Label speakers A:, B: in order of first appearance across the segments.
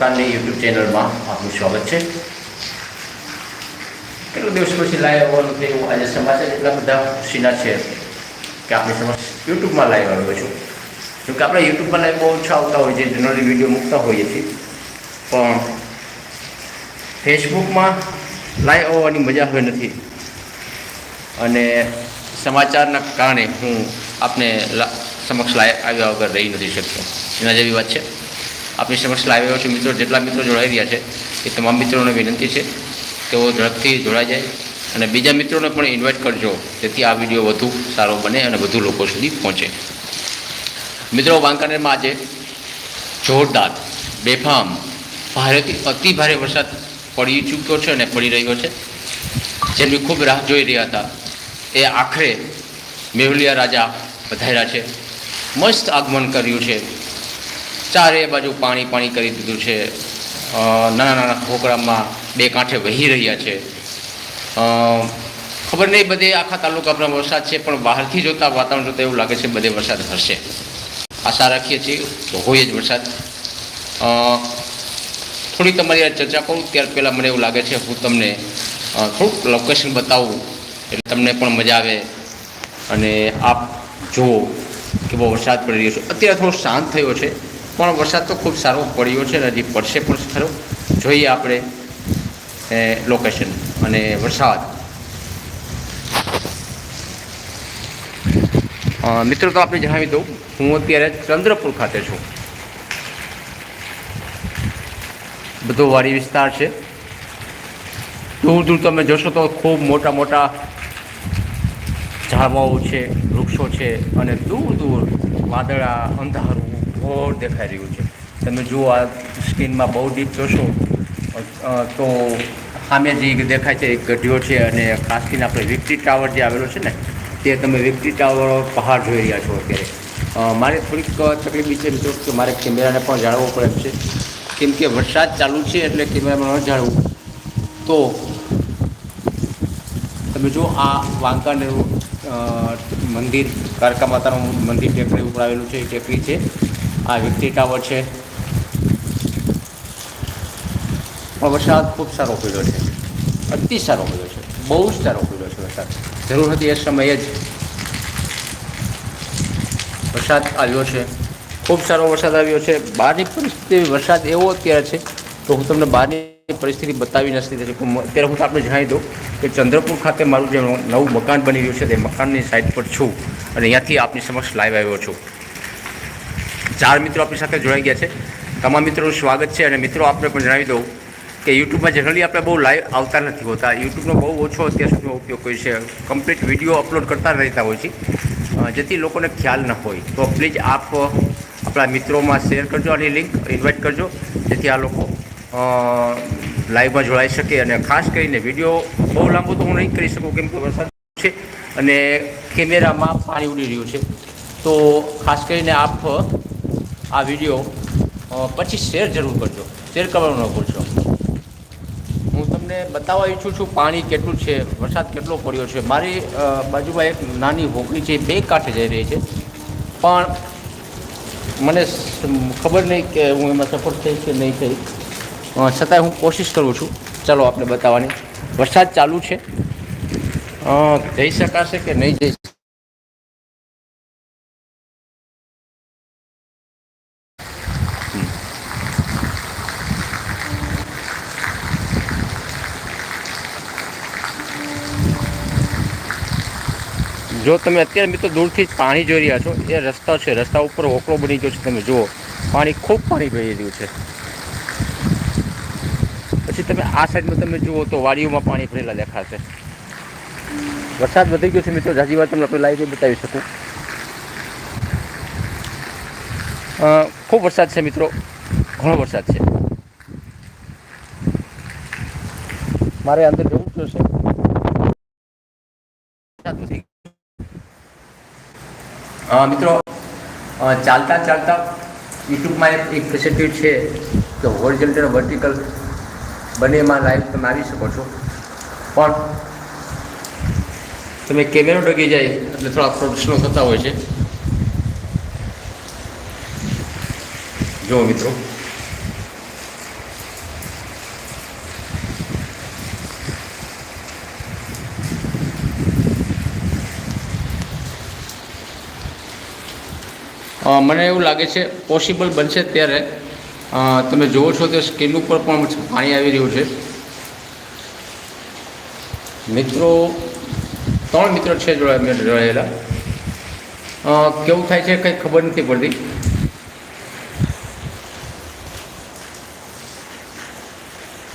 A: કાનની YouTube ચેનલમાં આપનું સ્વાગત છે. કેટલો દિવસ પછી લાઈવ આવવાનું હું આજે સમાચાર એટલા બધા ખુશીના છે કે આપણે સમક્ષ યુટ્યુબમાં લાઈવ આવ્યો છું. જો કે આપણે યુટ્યુબમાં લાઈવ બહુ ઓછા આવતા હોય છે જનરલી વીડિયો મૂકતા હોઈએ છીએ. પણ ફેસબુકમાં લાઈવ આવવાની મજા હવે નથી. અને સમાચારના કારણે હું આપને સમક્ષ લાઈવ આવ્યા વગર રહી નથી શકતો. એના જેવી વાત છે? આપણી સમક્ષ લાઈવ આવ્યો છું મિત્રો, જેટલા મિત્રો જોડાઈ રહ્યા છે, એ તમામ મિત્રોને વિનંતી છે, તેઓ ઝડપથી જોડાઈ જાય. અને બીજા મિત્રોને પણ ઇન્વાઇટ કરજો, જેથી આ વીડિયો વધુ સારો બને અને વધુ લોકો સુધી પહોંચે. મિત્રો, વાંકાનેરમાં આજે જોરદાર, બેફામ, ભારેથી અતિ ભારે વરસાદ પડી ચૂક્યો છે અને પડી રહ્યો છે. જેની ખૂબ રાહ જોઈ રહ્યા હતા. એ આખરે મેહુલિયા રાજા પધાર્યા છે. મસ્ત આગમન કર્યું છે. ચારે બાજુ પાણી પાણી કરી દીધું છે. નાના નાના ખોકરામાં બે કાંઠે વહી રહ્યા છે. ખબર નહીં બધે આખા તાલુકામાં વરસાદ છે, પણ બહારથી જોતા, વાતાવરણ જોતા એવું લાગે છે બધે વરસાદ હશે. આશા રાખીએ છીએ તો હોય જ વરસાદ. થોડી તમારી ચર્ચા કરું, ત્યાર પહેલાં મને એવું લાગે છે, હું તમને થોડુંક લોકેશન બતાવું, એટલે તમને પણ મજા આવે. અને આપ જુઓ કે બહુ વરસાદ પડી રહ્યો છે. અત્યારે થોડો શાંત થયો છે. પણ વરસાદ તો ખૂબ સારો પડ્યો છે હજી પડશે પણ ખરો. જોઈએ આપણે લોકેશન અને વરસાદ. મિત્રો, તો આપણે જણાવી દઉં, હું અત્યારે ચંદ્રપુર ખાતે છું. બધો વાડી વિસ્તાર છે. દૂર દૂર તમે જોશો તો ખૂબ મોટા મોટા ઝાડવાઓ છે, વૃક્ષો છે અને દૂર દૂર વાદળા, અંધારું ઘોર દેખાઈ રહ્યું છે. તમે જુઓ, આ સ્કીનમાં બહુ ડીપ જોશો તો સામે જે દેખાય છે, એક ગઢિયો છે અને ખાસ કરીને આપણે વિક્ટી ટાવર જે આવેલો છે ને, તે તમે વિક્ટી ટાવર પહાડ જોઈ રહ્યા છો અત્યારે. મારે થોડીક તકલીફ છે મિત્રો, કે મારે કેમેરાને પણ જાળવવો પડે છે. કેમ કે વરસાદ ચાલુ છે એટલે કેમેરામાં ન જાળવું તો તમે જો આ વાંકાનેરું મંદિર કારકા માતાનું મંદિર ટેકરી ઉપર આવેલું છે, ટેકરી છે. આ વિક્ટી ટાવર છે. વરસાદ ખૂબ સારો પડ્યો છે. અતિ સારો પડ્યો છે. બહુ જ સારો પડ્યો છે વરસાદ. જરૂર હતી એ સમયે જ વરસાદ આવ્યો છે. ખૂબ સારો વરસાદ આવ્યો છે. બહારની પરિસ્થિતિ વરસાદ એવો અત્યારે છે તો હું તમને બહારની પરિસ્થિતિ બતાવી નથી અત્યારે હું આપણે જણાવી દઉં કે ચંદ્રપુર ખાતે મારું જે નવું મકાન બની રહ્યું છે, તે મકાનની સાઈડ પર છું અને અહીંયાથી આપની સમક્ષ લાઈવ આવ્યો છું. ચાર મિત્રો આપણી સાથે જોડાઈ ગયા છે. તમામ મિત્રોનું સ્વાગત છે અને મિત્રો આપણે પણ જણાવી દઉં કે યુટ્યુબમાં જનરલી આપણે બહુ લાઈવ આવતા નથી હોતા. યુટ્યુબનો બહુ ઓછો અત્યાર સુધીનો ઉપયોગ કરીએ છે કમ્પ્લીટ વીડિયો અપલોડ કરતા રહેતા હોય છે જેથી લોકોને ખ્યાલ ન હોય. તો પ્લીઝ આપ, આપણા મિત્રોમાં શેર કરજો આની લિંક ઇન્વાઇટ કરજો, જેથી આ લોકો લાઈવમાં જોડાઈ શકે અને ખાસ કરીને વીડિયો બહુ લાંબો તો હું નહીં કરી શકું, કેમ કે વરસાદ છે અને કેમેરામાં પાણી ઉડી રહ્યું છે. તો ખાસ કરીને આપ આ વીડિયો પછી શેર જરૂર કરજો. શેર કરવાનું ન ભૂલશો. હું તમને બતાવવા ઈચ્છું છું, પાણી કેટલું છે, વરસાદ કેટલો પડ્યો છે. મારી બાજુમાં એક નાની હોકડી છે બે કાંઠે જઈ રહી છે. પણ મને ખબર નહીં કે હું એમાં સફળ થઈ કે નહીં થઈ. છતાંય હું કોશિશ કરું છું. ચાલો, આપણે બતાવવાની. વરસાદ ચાલુ છે. જઈ શકાશે કે નહીં જઈ જો તમે અત્યારે મિત્રો દૂરથી જ પાણી જોઈ રહ્યા છો એ રસ્તા છે રસ્તા ઉપર હોકળો બની ગયો છે તમે જુઓ. પાણી ખૂબ પાણી ભરી રહ્યું છે. પછી તમે આ સાઈડમાં તમે જુઓ તો વાડીઓમાં પાણી ભરેલા દેખાશે. વરસાદ વધી ગયો છે મિત્રો જાજી વાર તમને આપણે લાઈવ બતાવી શકું. ખૂબ વરસાદ છે મિત્રો ઘણો વરસાદ છે. મારે અંદર જવું જ અ, મિત્રો ચાલતા ચાલતા યુટ્યુબમાં એક એક ફેસિલિટી છે કે હોરિઝોન્ટલ વર્ટિકલ બંનેમાં લાઈવ તમે આવી શકો છો. પણ તમે કેમેરો ડગી જાય એટલે થોડા પ્રશ્નો થતા હોય છે. જુઓ મિત્રો. મને એવું લાગે છે પોસિબલ બનશે ત્યારે. તમે જુઓ છો તે સ્કીન ઉપર પણ પાણી આવી રહ્યું છે. મિત્રો, ત્રણ મિત્રો છે જોડાયા જોડાયેલા કેવું થાય છે કંઈ ખબર નથી પડતી.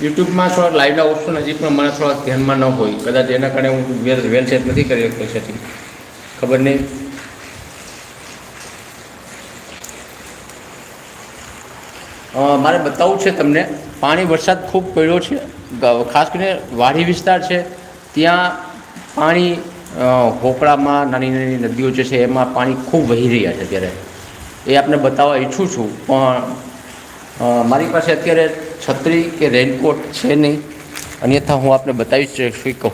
A: યુટ્યુબમાં થોડા લાઈવના ઓપ્શન હજી પણ મને થોડા ધ્યાનમાં ન હોય. કદાચ એના કારણે હું વેલ વેલ સેટ નથી કરી શકતો છે ખબર નહીં. મારે બતાવવું છે તમને, પાણી વરસાદ ખૂબ પડ્યો છે ખાસ કરીને વાડી વિસ્તાર છે, ત્યાં પાણી હોપળામાં નાની નાની નદીઓ જે છે એમાં પાણી ખૂબ વહી રહ્યા છે અત્યારે. એ આપને બતાવવા ઈચ્છું છું, પણ મારી પાસે અત્યારે છત્રી કે રેનકોટ છે નહીં, અન્યથા હું આપને બતાવીશ શકું કહો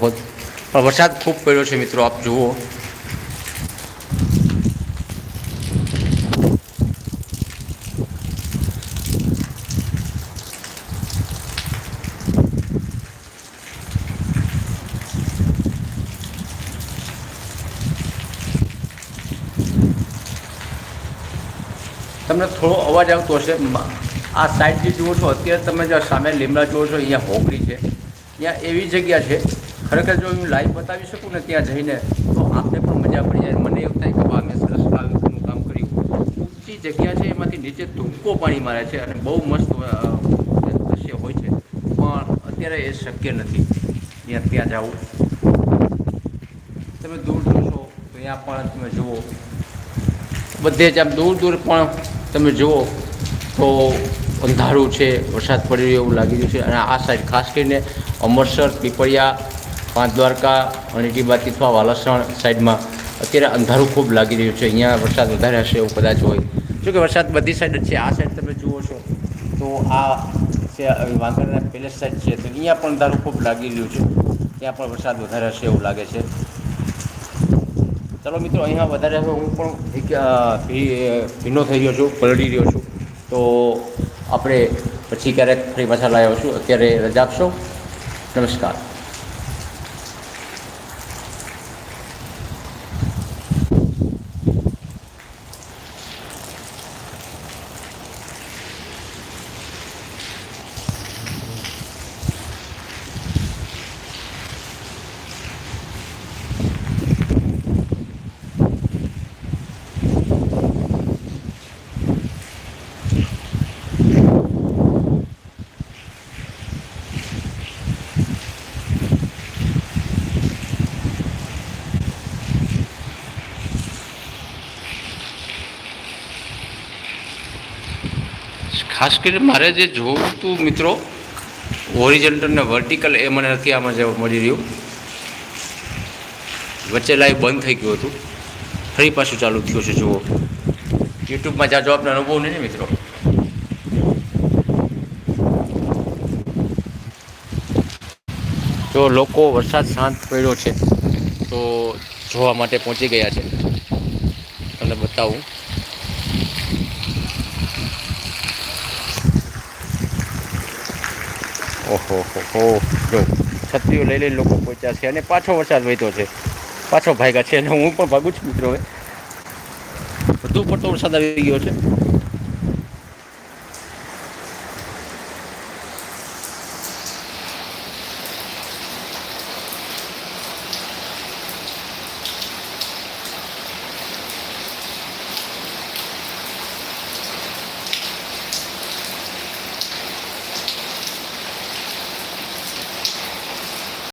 A: પણ વરસાદ ખૂબ પડ્યો છે મિત્રો, આપ જુઓ. તમને થોડો અવાજ આવતો હશે. આ સાઈડ જે જુઓ છો, અત્યારે તમે જે સામે લીમડા જુઓ છો, અહીંયા હોકડી છે. ત્યાં એવી જગ્યા છે. ખરેખર જો હું લાઈવ બતાવી શકું ને ત્યાં જઈને, તો આપને પણ મજા પડી જાય. મને એવું થાય કે, વાહ, મેં સરસ લાવ્યું કામ કર્યું. ઊંચી જગ્યા છે, એમાંથી નીચે ધૂમકો પાણી મારે છે અને બહુ મસ્ત દ્રશ્ય હોય છે. પણ અત્યારે એ શક્ય નથી. ત્યાં ત્યાં જવું તમે દૂર જોશો, તો ત્યાં પણ તમે જુઓ. બધે જ આમ દૂર દૂર પણ તમે જુઓ તો અંધારું છે, વરસાદ પડી રહ્યો એવું લાગી રહ્યું છે અને આ સાઈડ ખાસ કરીને અમરસર, પીપળિયા પાંચ દ્વારકા અણીટીબાતી અથવા વાલસણ સાઈડમાં અત્યારે અંધારું ખૂબ લાગી રહ્યું છે. અહીંયા વરસાદ વધારે હશે એવું કદાચ હોય. જો કે વરસાદ બધી સાઈડ જ છે. આ સાઈડ તમે જુઓ છો તો આ છે વાંકરના પેલેસ સાઈડ છે. તો અહીંયા પણ અંધારું ખૂબ લાગી રહ્યું છે. ત્યાં પણ વરસાદ વધારે હશે એવું લાગે છે. ચાલો મિત્રો, અહીંયા વધારે હું પણ એક ભીનો થઈ ગયો છું, પલળી રહ્યો છું. તો આપણે પછી ક્યારેક ફરી પાછા લાવ્યો છું અત્યારે રજા આપશો. નમસ્કાર. ખાસ કરીને મારે જે જોવું હતું મિત્રો ઓરિજેન્ટલ ને વર્ટિકલ એ મને નથી આમાં જવા મળી રહ્યું. વચ્ચે લાઈવ બંધ થઈ ગયું હતું. ફરી પાછું ચાલુ થયું છે, જુઓ. યુટ્યુબમાં જાજો આપને અનુભવ નહીં મિત્રો. જો લોકો વરસાદ શાંત પડ્યો છે, તો જોવા માટે પહોંચી ગયા છે. તમને બતાવું. ઓહો હો છત્રીઓ લઈ લઈને લોકો પહોંચ્યા છે અને પાછો વરસાદ વહેતો છે. પાછો ભાગ્યા છે અને હું પણ ભાગું છું મિત્રો હવે. વધુ પડતો વરસાદ આવી ગયો છે.